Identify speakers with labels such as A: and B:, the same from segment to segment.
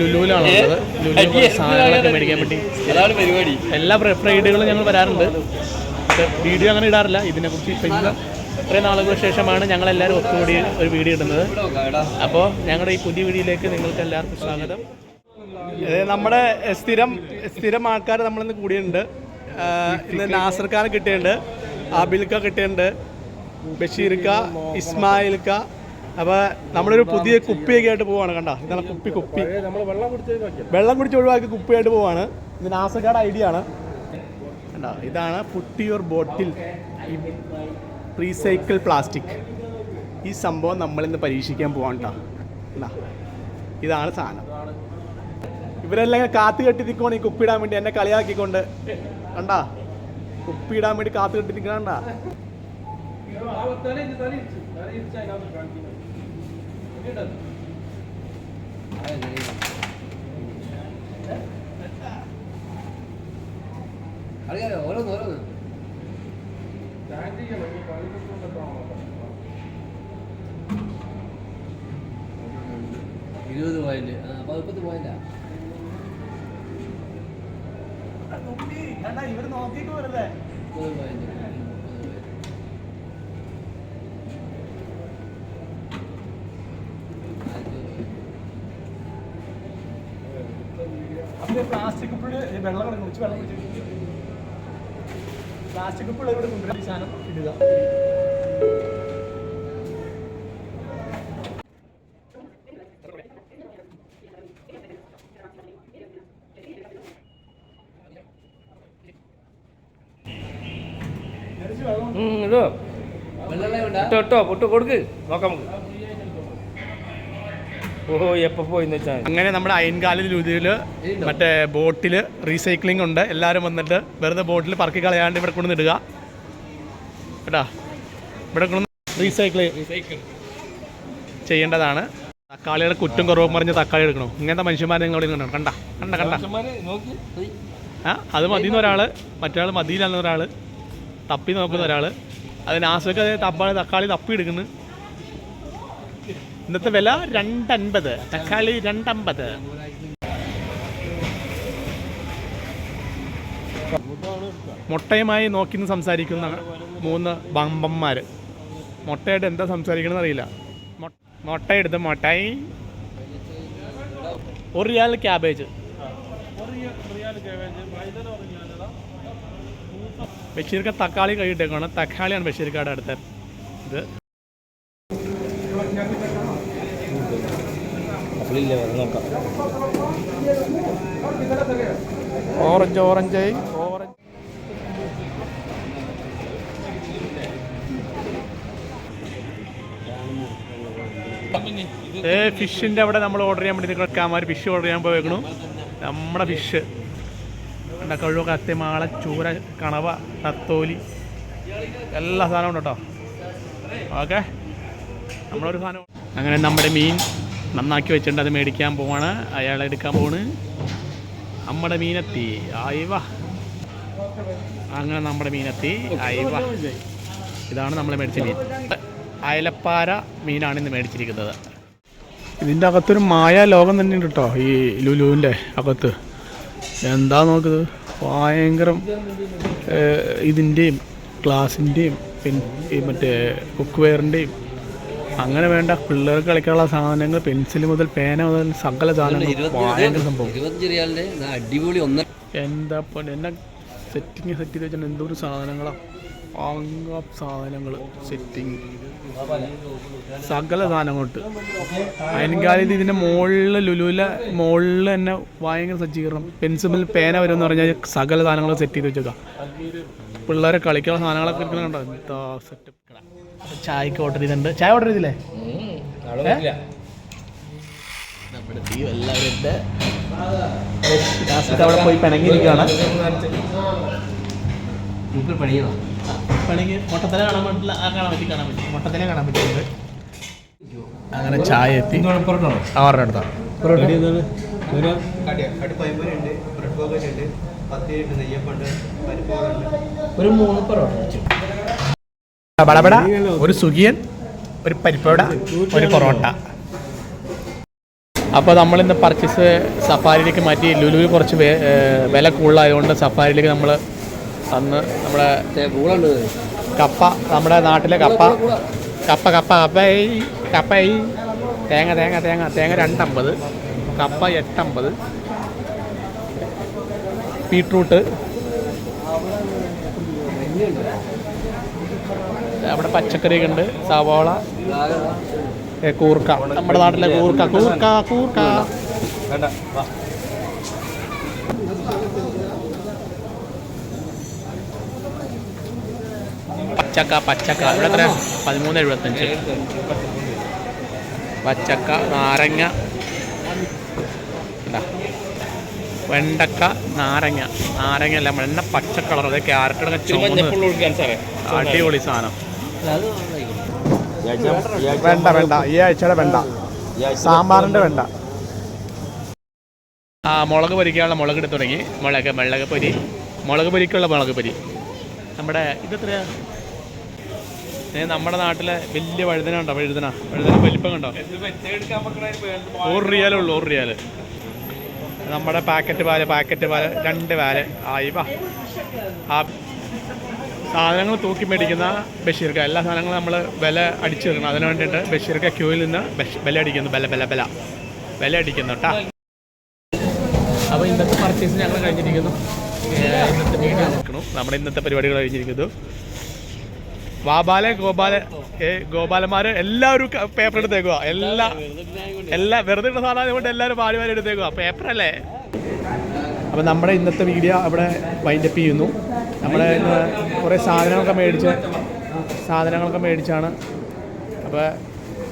A: ലുലുവിലാണ് ഉള്ളത് ലുലു സാധനങ്ങളൊക്കെ മേടിക്കാൻ വേണ്ടി
B: അതാണ് പരിപാടി.
A: എല്ലാ ഫ്രൈഡുകളും ഞങ്ങൾ വരാറുണ്ട്. വീഡിയോ അങ്ങനെ ഇടാറില്ല. ഇതിനെക്കുറിച്ച് ഇപ്പം ഇത്രയും നാളുകൾക്ക് ശേഷമാണ് ഞങ്ങൾ എല്ലാവരും ഒത്തുകൂടി ഒരു വീഡിയോ ഇടുന്നത്. അപ്പോൾ ഞങ്ങളുടെ ഈ പുതിയ വീഡിയോയിലേക്ക് നിങ്ങൾക്ക് എല്ലാവർക്കും സ്വാഗതം. നമ്മുടെ സ്ഥിരം സ്ഥിരം ആൾക്കാർ നമ്മളിന്ന് കൂടിയിട്ടുണ്ട്. ഇന്ന് നാസർഖാനെ കിട്ടിയിട്ടുണ്ട് ആബിൽക്ക കിട്ടിയിട്ടുണ്ട് ബഷീർക്ക ഇസ്മായിൽക്ക അപ്പോൾ നമ്മളൊരു പുതിയ കുപ്പിയൊക്കെ ആയിട്ട് പോവാണ് കണ്ട? ഇതാണ് കുപ്പി കുപ്പി. വെള്ളം കുടിച്ച് ഒഴിവാക്കി കുപ്പിയായിട്ട് പോവാണ്. ഇത് നാസക്കാട് ഐഡിയ ആണ്. കണ്ടോ? ഇതാണ് putty your bottle recycle plastic. ഈ സംഭവം നമ്മളിന്ന് പരീക്ഷിക്കാൻ പോവാണ് കേട്ടോ ഇതാണ് സാധനം. ഇവരെല്ലാം കാത്തു കെട്ടി നിൽക്കുവാണ് ഈ കുപ്പിയിടാൻ വേണ്ടി. എന്നെ കളിയാക്കിക്കൊണ്ട്. കണ്ടാ? കുപ്പിയിടാൻ വേണ്ടി കാത്തു കെട്ടി നിൽക്കണ്ട
B: അറിയാലോ ഓരോന്ന് ഓരോന്ന് ഇരുപത് പോയിന്റ് ആ? പതിപ്പത്ത് പോയിന്റാ
A: ഇവർ നോക്കിയിട്ട് വരല്ലേ
B: മുപ്പത് പോയിന്റ്
A: അപ്പോൾ പ്ലാസ്റ്റിക് കുപ്പിയുടെ വെള്ളം കിടക്കും കുറച്ച് വെള്ളം കുടിച്ച് പ്ലാസ്റ്റിക് കുപ്പിയുടെ ഇവിടെ കൊണ്ടുവരാൻ ഈ സാധനം ഇടുക.
C: ഇതോ ഇട്ടോ ഇട്ടോ പൊട്ട് കൊടുക്ക്. നോക്കാം നമുക്ക്. ഓഹോ എപ്പോ പോയിന്ന് വെച്ചാൽ
A: അങ്ങനെ നമ്മുടെ അയൻകാലിൽ രുതിയിൽ മറ്റേ ബോട്ടിൽ റീസൈക്ലിംഗ് ഉണ്ട്. എല്ലാവരും വന്നിട്ട് വെറുതെ ബോട്ടിൽ പറക്കി കളയാണ്ട് ഇവിടെ കൊണ്ടു ഇടുക. കേട്ടാ? ഇവിടെ കൊണ്ടു റീസൈക്ലിംഗ് ചെയ്യേണ്ടതാണ്. തക്കാളിയുടെ കുറ്റം കുറവും പറഞ്ഞ് തക്കാളി എടുക്കണോ. ഇങ്ങനത്തെ മനുഷ്യന്മാരെ നിങ്ങൾ കണ്ടോ? കണ്ട? കണ്ട കണ്ട? ആ അത് മതിന്ന് ഒരാൾ മറ്റൊരാൾ മതിയില്ലെന്ന ഒരാൾ തപ്പി നോക്കുന്ന ഒരാൾ അതിന് ആസ്വദിക്കാതെ തപ്പാളി തക്കാളി തപ്പി എടുക്കുന്നു. ഇന്നത്തെ വില രണ്ടൻപത് തക്കാളി രണ്ടമ്പത് മുട്ടയുമായി നോക്കി നിന്ന് സംസാരിക്കുന്ന മൂന്ന് ബമ്പന്മാർ മുട്ടയായിട്ട് എന്താ സംസാരിക്കണമെന്ന് അറിയില്ല. മുട്ട മുട്ടയെടുത്ത് മുട്ടായി. ഒരു റിയാൽ ക്യാബേജ്. ബഷീർക്ക തക്കാളി കഴിയിട്ടേക്കാണ് തക്കാളിയാണ് ബഷീർക്കാട് അടുത്ത്. ഇത്
C: അപ്പളില്ല നോക്കാം.
A: Orange orange. ഓറഞ്ച്. ഏ ഫിഷിന്റെ അവിടെ നമ്മൾ ഓർഡർ ചെയ്യാൻ വേണ്ടി നിൽക്കാമാർ ഫിഷ് ഓർഡർ ചെയ്യാൻ പോയേക്കണു. നമ്മുടെ ഫിഷ് കണ്ട കഴിവ് കത്തി മാള ചൂര കണവ തത്തോലി. എല്ലാ സാധനവും ഉണ്ട് കേട്ടോ ഓക്കെ. നമ്മളൊരു സാധനം അങ്ങനെ നമ്മുടെ മീൻ നന്നാക്കി വെച്ചിട്ടുണ്ട്. അത് മേടിക്കാൻ പോവാണ്. അയാൾ എടുക്കാൻ പോണ് നമ്മുടെ മീനെത്തി. ആയിവ. അങ്ങനെ നമ്മുടെ മീനെത്തി. ആയിവ. ഇതാണ് നമ്മൾ മേടിച്ച മീൻ. അയലപ്പാര മീനാണ് ഇന്ന് മേടിച്ചിരിക്കുന്നത്. ഇതിന്റെ അകത്തൊരു മായ ലോകം തന്നെ ഉണ്ട് കേട്ടോ ഈ ലുലുവിന്റെ അകത്ത്. എന്താ നോക്കുന്നത് ഭയങ്കരം ഇതിന്റെയും ഗ്ലാസിന്റെയും പിന്നെ മറ്റേ കുക്ക് വെയറിന്റെയും അങ്ങനെ വേണ്ട. പിള്ളേർക്ക് കളിക്കാനുള്ള സാധനങ്ങൾ പെൻസിൽ മുതൽ പേന മുതൽ സകല സാധനങ്ങൾ സംഭവം.
B: അടിപൊളി ഒന്ന്.
A: എന്താ എന്നെ സെറ്റിങ് സെറ്റ് ചെയ്ത് വെച്ചാൽ എന്തൊരു സാധനങ്ങളാ. അങ്ങ സാധനങ്ങൾ സെറ്റിങ് സകല സാധനങ്ങളുണ്ട്. അതിനെക്കാലത്ത് ഇതിന്റെ മുകളിൽ ലുലുല മുകളിൽ തന്നെ ഭയങ്കര സജ്ജീകരണം. പെൻസിൽ പേന വരുമെന്ന് പറഞ്ഞാൽ സകല സാധനങ്ങൾ സെറ്റ് ചെയ്ത് വെച്ചേക്കാം. പിള്ളേരെ കളിക്കാനുള്ള സാധനങ്ങളൊക്കെ ഇരിക്കുന്നുണ്ടോ? എന്താ സെറ്റപ്പ് ചായക്ക് ഓർഡർ ചെയ്തിട്ടുണ്ട്. ചായ ഓർഡർ ചെയ്തില്ലേ? അവിടെ പോയി പിണങ്ങിയിരിക്കുകയാണ്. പിണങ്ങി മുട്ടത്തല കാണാൻ പറ്റില്ല. ആ കാണാൻ പറ്റി കാണാൻ പറ്റി. മുട്ടത്തല കാണാൻ പറ്റിയിട്ടുണ്ട്. അങ്ങനെ ചായ എത്തി. അവരുടെ അടുത്താണ്
C: ഒരു മൂന്ന് പൊറോട്ട
A: ബടബട ഒരു സുഖിയൻ ഒരു പരിപ്പട ഒരു പൊറോട്ട. അപ്പോൾ നമ്മളിന്ന് പർച്ചേസ് സഫാരിയിലേക്ക് മാറ്റി. ലുലു കുറച്ച് വില കൂടുതലായതുകൊണ്ട് സഫാരിയിലേക്ക് നമ്മൾ അന്ന് നമ്മുടെ കപ്പ നമ്മുടെ നാട്ടിലെ കപ്പ. കപ്പ കപ്പ കപ്പ ഈ കപ്പ ഈ തേങ്ങ തേങ്ങ തേങ്ങ തേങ്ങ രണ്ടമ്പത് കപ്പ എട്ടമ്പത്. ബീട്രൂട്ട്. അവിടെ പച്ചക്കറിയൊക്കെ ഉണ്ട്. സവാള കൂർക്ക. നമ്മുടെ നാട്ടിലെ കൂർക്ക. കൂർക്ക കൂർക്ക. പച്ചക്ക പച്ചക്ക. ഇവിടെ എത്ര പതിമൂന്ന് എഴുപത്തഞ്ച്. പച്ചക്ക നാരങ്ങ ഇതാ. വെണ്ടക്ക നാരങ്ങ. നാരങ്ങ അല്ല വെണ്ണ പച്ച കളർ അതെ ക്യാരറ്റ് ചുമന്ന്
C: ഒഴിക്കാൻ സാറേ?
A: അടിപൊളി സാധനം. വേണ്ട വേണ്ട. ഈ ആഴ്ചയുടെ വേണ്ട. സാമ്പാറിന്റെ വേണ്ട. ആ മുളക് പൊരിക്കാനുള്ള മുളക് എടുത്ത് തുടങ്ങി. മുളക് മുളക് പൊരി. മുളക് പൊരിക്കുള്ള മുളക് പൊരി. നമ്മുടെ ഇതെത്രയാ? നമ്മുടെ നാട്ടിലെ വലിയ വഴുതന ഉണ്ടോ വഴുതന. വഴുതന വലിപ്പം കണ്ടോ? ഒരു റിയാലേ ഉള്ളൂ ഒരു റിയാൽ. നമ്മുടെ പാക്കറ്റ് പാൽ പാക്കറ്റ് പാൽ രണ്ട് പാൽ. ആയി വാ. ആ സാധനങ്ങൾ തൂക്കി മേടിക്കുന്ന ബഷീർക്ക. എല്ലാ സാധനങ്ങളും നമ്മൾ വില അടിച്ചു വെക്കണം അതിന് വേണ്ടിയിട്ട് ബഷീർക്ക ക്യൂവിൽ നിന്ന് വില അടിക്കുന്നു. ബല ബല ബല വില അടിക്കുന്നു കേട്ടാ അപ്പോൾ ഇന്നത്തെ പർച്ചേസ് ഞങ്ങൾ കഴിഞ്ഞിരിക്കുന്നു. ഇന്നത്തെ വീഡിയോ നമ്മുടെ ഇന്നത്തെ പരിപാടികൾ കഴിഞ്ഞിരിക്കുന്നു. വാബാലെ ഗോപാല ഏ ഗോപാലന്മാർ എല്ലാവരും പേപ്പർ എടുത്തേക്കുക എല്ലാ എല്ലാ വെറുതെ സാധനം കൊണ്ട് എല്ലാവരും വാരി വാരി എടുത്തേക്കുക പേപ്പറല്ലേ അപ്പോൾ നമ്മുടെ ഇന്നത്തെ വീഡിയോ അവിടെ വൈൻഡപ്പ് ചെയ്യുന്നു. നമ്മുടെ ഇന്ന് കുറേ സാധനങ്ങളൊക്കെ മേടിച്ച് സാധനങ്ങളൊക്കെ മേടിച്ചാണ്. അപ്പോൾ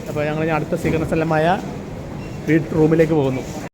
A: അപ്പോൾ ഞങ്ങൾ അടുത്ത സ്വീകരണ സ്ഥലമായ വീട്ട് റൂമിലേക്ക് പോകുന്നു.